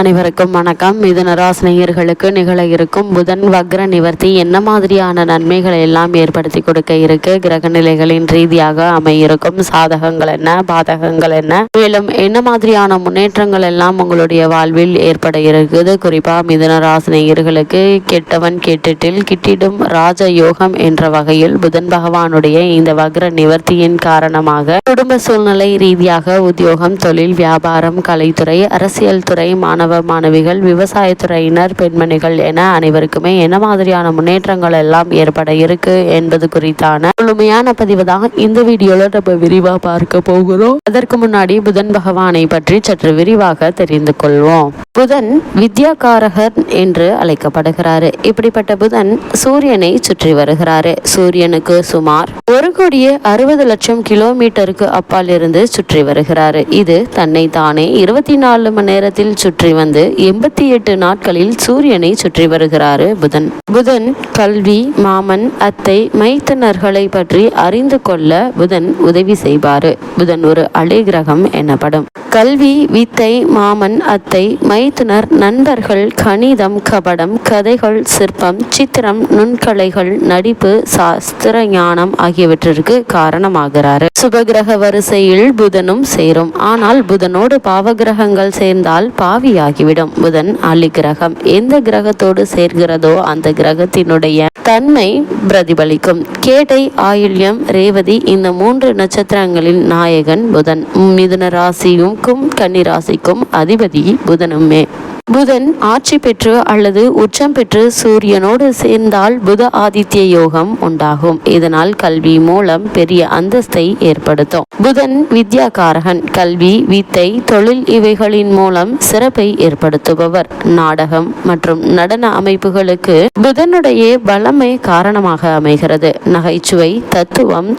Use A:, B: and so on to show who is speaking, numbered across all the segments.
A: அனைவருக்கும் வணக்கம். மிதுன ராசினியர்களுக்கு நிகழ இருக்கும் புதன் வக்ர நிவர்த்தி என்ன மாதிரியான நன்மைகளை எல்லாம் ஏற்படுத்தி கொடுக்க இருக்கு? கிரக நிலைகளின் ரீதியாக அமையிருக்கும். சாதகங்கள் என்ன? பாதகங்கள் என்ன? மேலும் என்ன மாதிரியான முன்னேற்றங்கள் எல்லாம் உங்களுடைய வாழ்வில் ஏற்பட இருக்குது? குறிப்பா மிதுன ராசினியர்களுக்கு கெட்டவன் கெட்டிட்டில் கிட்டிடும் ராஜ யோகம் என்ற வகையில் புதன் பகவானுடைய இந்த வக்ர நிவர்த்தியின் காரணமாக குடும்ப சூழ்நிலை ரீதியாக உத்தியோகம் தொழில் வியாபாரம் கலைத்துறை அரசியல் துறை மாணவ மாணவ மாணவிகள் விவசாயத்துறையினர் பெண்மணிகள் என அனைவருக்குமே என்ன மாதிரியான முன்னேற்றங்கள் எல்லாம் ஏற்பட இருக்கு என்பது குறித்தான முழுமையான பதிவு தான் இந்த வீடியோல நம்ம விரிவா பார்க்க போகிறோம். அதற்கு முன்னாடி புதன் பகவானை பற்றி சற்று விரிவாக தெரிந்து கொள்வோம். புதன் வித்யாகாரகர் என்று அழைக்கப்படுகிறாரு. இப்படிப்பட்ட புதன் சூரியனை சுற்றி வருகிறாரு. சூரியனுக்கு சுமார் ஒரு கோடியே அறுபது லட்சம் கிலோமீட்டருக்கு அப்பால் இருந்து சுற்றி வருகிறாரு. இது தன்னை தானே இருபத்தி நாலு மணி நேரத்தில் சுற்றி வந்து எண்பத்தி எட்டு நாட்களில் சூரியனை சுற்றி வருகிறாரு புதன். புதன் கல்வி மாமன் அத்தை மைத்தனர்களை பற்றி அறிந்து கொள்ள புதன் உதவி செய்வாரு. புதன் ஒரு அலை கிரகம் எனப்படும். கல்வி வித்தை மாமன் அத்தை மைத்துனர் நண்பர்கள் கணிதம் கபடம் கதைகள் சிற்பம் சித்திரம் நுண்கலைகள் நடிப்பு சாஸ்திர ஞானம் ஆகியவற்றிற்கு காரணமாகிறாரு. சுபகிரக வரிசையில் புதனும் சேரும். ஆனால் புதனோடு பாவகிரகங்கள் சேர்ந்தால் ஆகிவிடும். புதன் அலிகிரகம் எந்த கிரகத்தோடு சேர்கிறதோ அந்த கிரகத்தினுடைய தன்மை பிரதிபலிக்கும். கேட்டை ஆயுள்யம் ரேவதி இந்த மூன்று நட்சத்திரங்களின் நாயகன் புதன். மிதுன ராசிக்கும் கன்னி ராசிக்கும் அதிபதி புதனுமே. புதன் ஆட்சி பெற்று அல்லது உச்சம் பெற்று சூரியனோடு சேர்ந்தால் புத ஆதித்ய யோகம் உண்டாகும். இதனால் கல்வி மூலம் பெரிய அந்தஸ்தை ஏற்படுத்தும். புதன் வித்யாகாரகன் கல்வி வித்தை தொழில் இவைகளின் மூலம் சிறப்பை ஏற்படுத்துபவர். நாடகம் மற்றும் நடன அமைப்புகளுக்கு புதனுடைய பலமே காரணமாக அமைகிறது. நகைச்சுவை தத்துவம்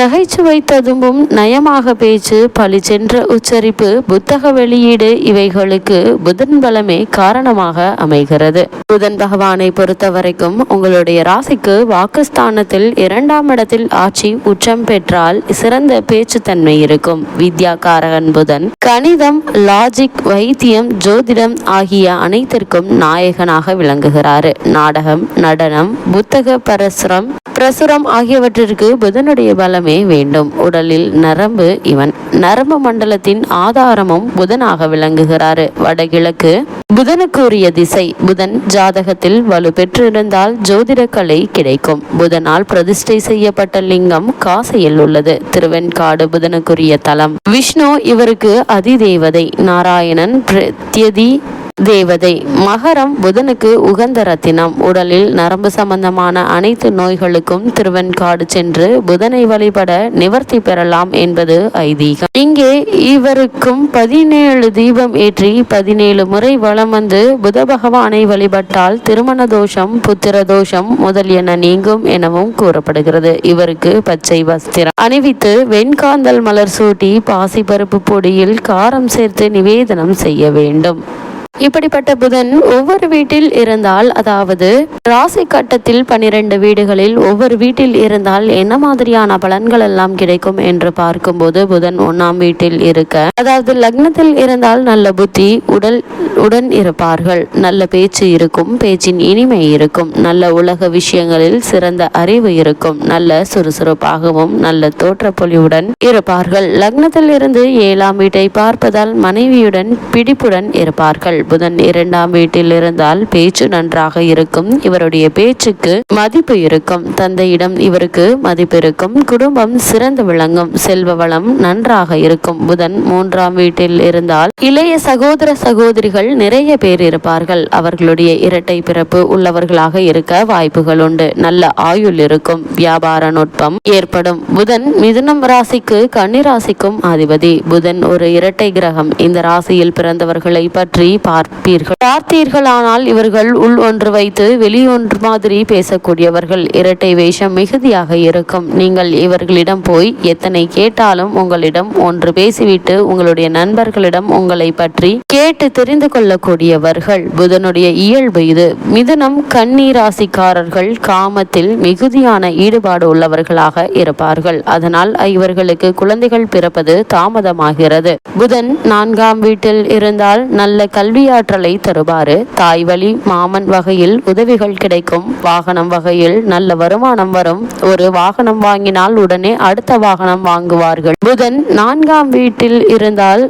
A: நகைச்சுவை ததும்பும் நயமாக பேச்சு பளிச்சென்ற உச்சரிப்பு புத்தக வெளியீடு இவைகளுக்கு புதன் பலமே காரணமாக அமைகிறது. புதன் பகவானை பொறுத்த வரைக்கும் உங்களுடைய ராசிக்கு வாக்குஸ்தானத்தில் இரண்டாம் இடத்தில் ஆட்சி உச்சம் பெற்றால் சிறந்த பேச்சுத்தன்மை இருக்கும். வித்யா காரகன் புதன் கணிதம் லாஜிக் வைத்தியம் ஜோதிடம் ஆகிய அனைத்திற்கும் நாயகனாக விளங்குகிறாரு. நாடகம் நடனம் புத்தக பரசுரம் பிரசுரம் ஆகியவற்றிற்கு புதனுடைய பலம் வேண்டும். உடலில் நரம்பு இவன். நரம்பு மண்டலத்தின் ஆதாரமும் புதனாக விளங்குகிறாரு. வடகிழக்கு புதனுக்குரிய திசை. புதன் ஜாதகத்தில் வலு பெற்றிருந்தால் ஜோதிட கலை கிடைக்கும். புதனால் பிரதிஷ்டை செய்யப்பட்ட லிங்கம் காசையில் உள்ளது. திருவெண்காடு புதனுக்குரிய தலம். விஷ்ணு இவருக்கு அதிதேவதை. நாராயணன் பிரத்யதி தேவதை. மகரம் புதனுக்கு உகந்த ரத்தினம். உடலில் நரம்பு சம்பந்தமான அனைத்து நோய்களுக்கும் திருவெண்காடு சென்று புதனை வழிபட நிவர்த்தி பெறலாம் என்பது ஐதீகம். இங்கே இவருக்கும் பதினேழு தீபம் ஏற்றி பதினேழு முறை வலம் வந்து புத பகவானை வழிபட்டால் திருமண தோஷம் புத்திர தோஷம் முதலியன நீங்கும் எனவும் கூறப்படுகிறது. இவருக்கு பச்சை வஸ்திரம். அணிவித்து வெண்காந்தல் மலர் சூட்டி பாசிப்பருப்பு பொடியில் காரம் சேர்த்து நிவேதனம் செய்ய வேண்டும். இப்படிப்பட்ட புதன் ஒவ்வொரு வீட்டில் இருந்தால் அதாவது ராசி கட்டத்தில் பனிரெண்டு வீடுகளில் ஒவ்வொரு வீட்டில் இருந்தால் என்ன மாதிரியான பலன்கள் எல்லாம் கிடைக்கும் என்று பார்க்கும்போது புதன் ஒன்னாம் வீட்டில் இருக்க அதாவது லக்னத்தில் இருந்தால் நல்ல புத்தி உடல் உடன் இருப்பார்கள். நல்ல பேச்சு இருக்கும் பேச்சின் இனிமை இருக்கும். நல்ல உலக விஷயங்களில் சிறந்த அறிவு இருக்கும். நல்ல சுறுசுறுப்பாகவும் நல்ல தோற்றப்பொலிவுடன் இருப்பார்கள். லக்னத்தில் இருந்து ஏழாம் வீட்டை பார்ப்பதால் மனைவியுடன் பிடிப்புடன் இருப்பார்கள். புதன் இரண்டாம் வீட்டில் இருந்தால் பேச்சு நன்றாக இருக்கும். இவருடைய பேச்சுக்கு மதிப்பு இருக்கும். தந்தையிடம் இவருக்கு மதிப்பு இருக்கும். குடும்பம் சிறந்து விளங்கும். செல்வ வளம் நன்றாக இருக்கும். புதன் மூன்றாம் வீட்டில் இருந்தால் இளைய சகோதர சகோதரிகள் நிறைய பேர் இருப்பார்கள். அவர்களுடைய இரட்டை பிறப்பு உள்ளவர்களாக இருக்க வாய்ப்புகள் உண்டு. நல்ல ஆயுள் இருக்கும். வியாபார நுட்பம் ஏற்படும். புதன் மிதுனம் ராசிக்கு கன்னி ராசிக்கும் அதிபதி புதன் ஒரு இரட்டை கிரகம். இந்த ராசியில் பிறந்தவர்களை பற்றி பார்ப்பீர்கள். பார்த்தீர்களானால் இவர்கள் உள் ஒன்று வைத்து வெளி ஒன்று மாதிரி பேசக்கூடியவர்கள். இரட்டை வேஷம் மிகுதியாக இருக்கும். நீங்கள் இவர்களிடம் போய் எத்தனை கேட்டாலும் உங்களிடம் ஒன்று பேசிவிட்டு உங்களுடைய நண்பர்களிடம் உங்களை பற்றி கேட்டு தெரிந்து கொள்ளக்கூடியவர்கள். புதனுடைய இயல்பு இது. மிதுனம் கண்ணீராசிக்காரர்கள் காமத்தில் மிகுதியான ஈடுபாடு உள்ளவர்களாக இருப்பார்கள். அதனால் இவர்களுக்கு குழந்தைகள் பிறப்பது தாமதமாகிறது. புதன் நான்காம் வீட்டில் இருந்தால் நல்ல கல்வி கல்வியாற்றலை தருவாரு தாய் வழி மாமன் வகையில் உதவிகள் கிடைக்கும். வாகனம் வகையில் நல்ல வருமானம் வரும். ஒரு வாகனம் வாங்கினால் உடனே அடுத்த வாகனம் வாங்குவார்கள். புதன் நான்காம் வீட்டில் இருந்தால்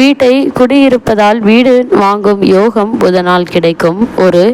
A: வீட்டை குடியிருப்பதால் வீடு வாங்கும் யோகம் புதனால் கிடைக்கும். ஒரு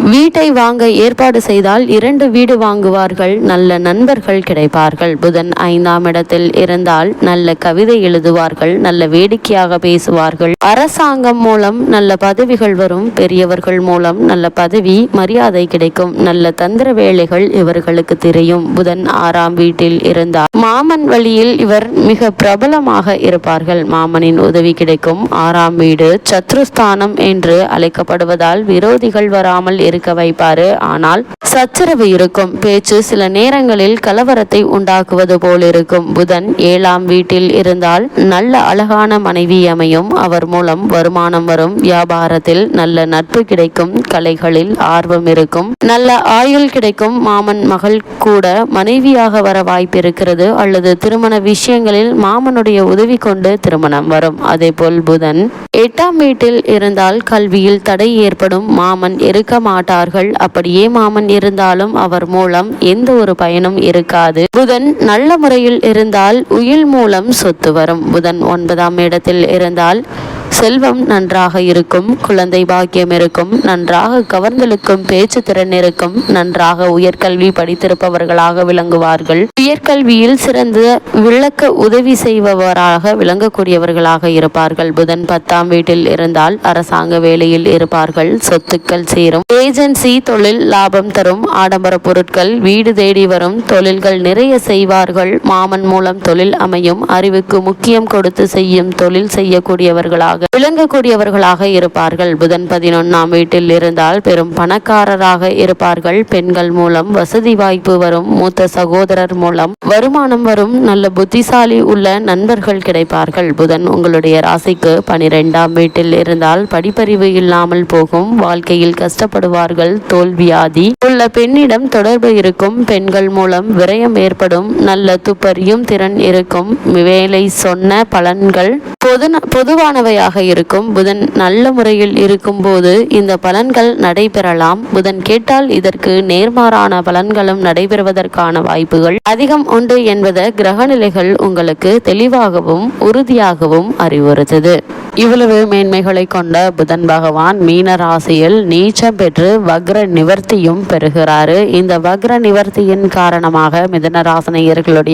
A: வீட்டை வாங்க ஏற்பாடு செய்தால் இரண்டு வீடு வாங்குவார்கள். நல்ல நண்பர்கள் கிடைப்பார்கள். புதன் ஐந்தாம் இடத்தில் இருந்தால் நல்ல கவிதை எழுதுவார்கள். நல்ல வேடிக்கையாக பேசுவார்கள். அரசாங்கம் மூலம் நல்ல பதவிகள் வரும். பெரியவர்கள் மூலம் நல்ல பதவி மரியாதை கிடைக்கும். நல்ல தந்திர வேலைகள் இவர்களுக்கு தெரியும். புதன் ஆறாம் வீட்டில் இருந்தால் மாமன் வழியில் இவர் மிக பிரபலமாக இருப்பார்கள். மாமனின் உதவி கிடைக்கும். ஆறாம் வீடு சத்ருஸ்தானம் என்று அழைக்கப்படுவதால் விரோதிகள் வராமல் இருக்க வைப்பாரு. ஆனால் சச்சரவு இருக்கும். பேச்சு சில நேரங்களில் கலவரத்தை உண்டாக்குவது போல் இருக்கும். புதன் ஏழாம் வீட்டில் இருந்தால் நல்ல அழகான மனைவி அமையும். அவர் மூலம் வருமானம் வரும். வியாபாரத்தில் நல்ல நட்பு கிடைக்கும். கலைகளில் ஆர்வம் இருக்கும். நல்ல ஆயுள் கிடைக்கும். மாமன் மகள் கூட மனைவியாக வர வாய்ப்பு இருக்கிறது அல்லது திருமண விஷயங்களில் மாமனுடைய உதவி கொண்டு திருமணம் வரும். அதே போல் புதன் எட்டாம் வீட்டில் இருந்தால் கல்வியில் தடை ஏற்படும். மாமன் இருக்க மாட்டார்கள். அப்படியே மாமன் இருந்தாலும் அவர் மூலம் எந்த ஒரு பயனும் இருக்காது. புதன் நல்ல முறையில் இருந்தால் உயில் மூலம் சொத்து வரும். புதன் ஒன்பதாம் இடத்தில் இருந்தால் செல்வம் நன்றாக இருக்கும் குழந்தை பாக்கியம் இருக்கும் நன்றாக கவர்ந்தெழுக்கும் பேச்சு திறன் இருக்கும் நன்றாக உயர்கல்வி படித்திருப்பவர்களாக விளங்குவார்கள். உயர்கல்வியில் சிறந்த விளக்க உதவி செய்பவராக விளங்கக்கூடியவர்களாக இருப்பார்கள். புதன் பத்தாம் வீட்டில் இருந்தால் அரசாங்க வேலையில் இருப்பார்கள். சொத்துக்கள் சேரும். ஏஜென்சி தொழில் லாபம் தரும். ஆடம்பர பொருட்கள் வீடு தேடி வரும். தொழில்கள் நிறைய செய்வார்கள். மாமன் மூலம் தொழில் அமையும். அறிவுக்கு முக்கியம் கொடுத்து செய்யும் தொழில் செய்யக்கூடியவர்களாக விளங்கக்கூடியவர்களாக இருப்பார்கள். புதன் பதினொன்னாம் வீட்டில் இருந்தால் பெரும் பணக்காரராக இருப்பார்கள். பெண்கள் மூலம் வசதி வாய்ப்பு வரும். மூத்த சகோதரர் மூலம் வருமானம் வரும். நல்ல புத்திசாலி உள்ள நண்பர்கள் கிடைப்பார்கள். புதன் உங்களுடைய ராசிக்கு பனிரெண்டாம் வீட்டில் இருந்தால் படிப்பறிவு இல்லாமல் போகும். வாழ்க்கையில் கஷ்டப்படுவார்கள். தோல்வியாதி உள்ள பெண்ணிடம் தொடர்பு இருக்கும். பெண்கள் மூலம் விரயம் ஏற்படும். நல்ல துப்பறியும் திறன் இருக்கும். வேலை சொன்ன பலன்கள் பொது பொதுவானவையாக இருக்கும். புதன் நல்ல முறையில் இருக்கும்போது இந்த பலன்கள் நடைபெறலாம். புதன் கேட்டால் இதற்கு நேர்மாறான பலன்களும் நடைபெறுவதற்கான வாய்ப்புகள் அதிகம் உண்டு என்பதை கிரகநிலைகள் உங்களுக்கு தெளிவாகவும் உறுதியாகவும் அறிவுறுத்தது. இவ்வளவு மேன்மைகளை கொண்ட புதன் பகவான் மீன ராசியில் நீச்சம் பெற்று வக்ர நிவர்த்தியும் பெறுகிறாரு. இந்த வக்ர நிவர்த்தியின் காரணமாக மிதன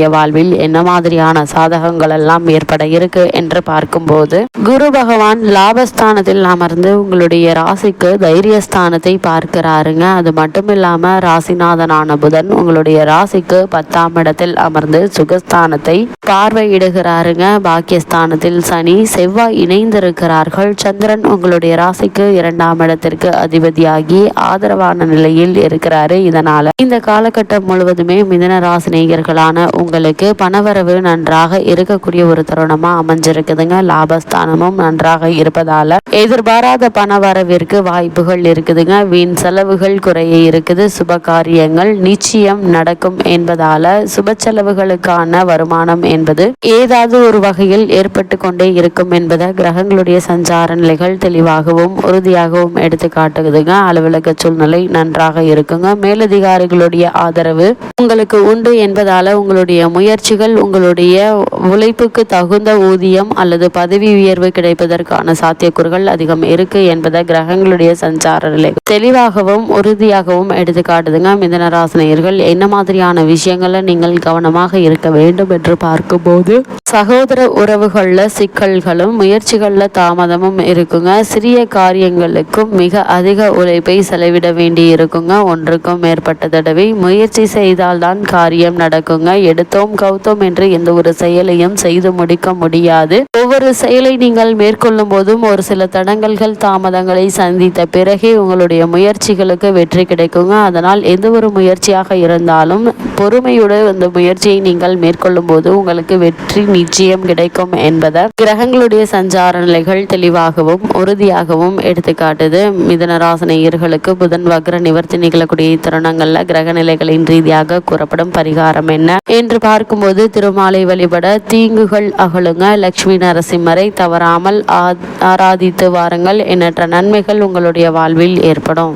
A: வாழ்வில் என்ன மாதிரியான சாதகங்கள் எல்லாம் ஏற்பட இருக்கு என்று பார்க்கும்போது குரு பகவான் லாபஸ்தானத்தில் அமர்ந்து உங்களுடைய ராசிக்கு தைரியஸ்தானத்தை பார்க்கிறாருங்க. அது மட்டும் இல்லாமல் ராசிநாதனான புதன் உங்களுடைய ராசிக்கு பத்தாம் இடத்தில் அமர்ந்து சுகஸ்தானத்தை பார்வையிடுகிறாருங்க. பாக்கியஸ்தானத்தில் சனி செவ்வாய் இணைந்திருக்கிறார்கள். சந்திரன் உங்களுடைய ராசிக்கு இரண்டாம் இடத்திற்கு அதிபதியாகி ஆதரவான நிலையில் இருக்கிறாரு. இதனால இந்த காலகட்டம் முழுவதுமே மிதன ராசினியர்களான உங்களுக்கு பணவரவு நன்றாக இருக்கக்கூடிய ஒரு தருணமா அமைஞ்சிருக்குதுங்க. லாபஸ்தானமும் நன்றாக இருப்பதால எதிர்பாராத பண வரவிற்கு வாய்ப்புகள் இருக்குதுங்க. வீண் செலவுகள் குறைய இருக்குது. சுப காரியங்கள் நிச்சயம் நடக்கும் என்பதால சுப செலவுகளுக்கான வருமானம் என்பது ஏதாவது ஒரு வகையில் ஏற்பட்டு கொண்டே இருக்கும் என்பதை கிரகங்களுடைய சஞ்சார நிலைகள் தெளிவாகவும் உறுதியாகவும் எடுத்து காட்டுதுங்க. அலுவலக சூழ்நிலை நன்றாக இருக்குங்க. மேலதிகாரிகளுடைய ஆதரவு உங்களுக்கு உண்டு என்பதால உங்களுடைய முயற்சிகள் உங்களுடைய உழைப்புக்கு தகுந்த ஊதியம் அல்லது பதவி உயர்வு கிடைப்பதற்கு செய்வதற்கான சாத்தியக்கூறுகள் அதிகம் இருக்கு என்பதை கிரகங்களுடைய சஞ்சார நிலை தெளிவாகவும் உறுதியாகவும் எடுத்து காட்டுதுங்க. மிதனராசினியர்கள் என்ன மாதிரியான விஷயங்களை நீங்கள் கவனமாக இருக்க வேண்டும் என்று பார்க்கும்போது சகோதர உறவுகளில் சிக்கல்களும் முயற்சிகளில் தாமதமும் இருக்குங்க. சிறிய காரியங்களுக்கும் மிக அதிக உழைப்பை செலவிட வேண்டி இருக்குங்க. ஒன்றுக்கும் மேற்பட்ட தடவை முயற்சி செய்தால்தான் காரியம் நடக்குங்க. எடுத்தோம் கவுத்தோம் என்று எந்த ஒரு செயலையும் செய்து முடிக்க முடியாது. ஒவ்வொரு செயலை நீங்கள் மேற்கொள்ளும் போதும் ஒரு சில தடங்கல்கள் தாமதங்களை சந்தித்த பிறகே உங்களுடைய முயற்சிகளுக்கு வெற்றி கிடைக்குங்க. அதனால் எந்த ஒரு முயற்சியாக இருந்தாலும் பொறுமையுடன் அந்த முயற்சியை நீங்கள் மேற்கொள்ளும் போது உங்களுக்கு வெற்றி நிச்சயம் கிடைக்கும் என்பதை கிரகங்களுடைய சஞ்சார நிலைகள் தெளிவாகவும் உறுதியாகவும் எடுத்துக்காட்டுது. மிதன புதன் வக்ர நிவர்த்தி நிகழக்கூடிய தருணங்கள்ல கிரக நிலைகளின் ரீதியாக கூறப்படும் பரிகாரம் என்ன என்று பார்க்கும்போது திருமாலை வழிபட தீங்குகள் அகலுங்க. லட்சுமி நரசிம்மரை தவறாமல் ஆராதித்து வாருங்கள். எண்ணற்ற நன்மைகள் உங்களுடைய வாழ்வில் ஏற்படும்.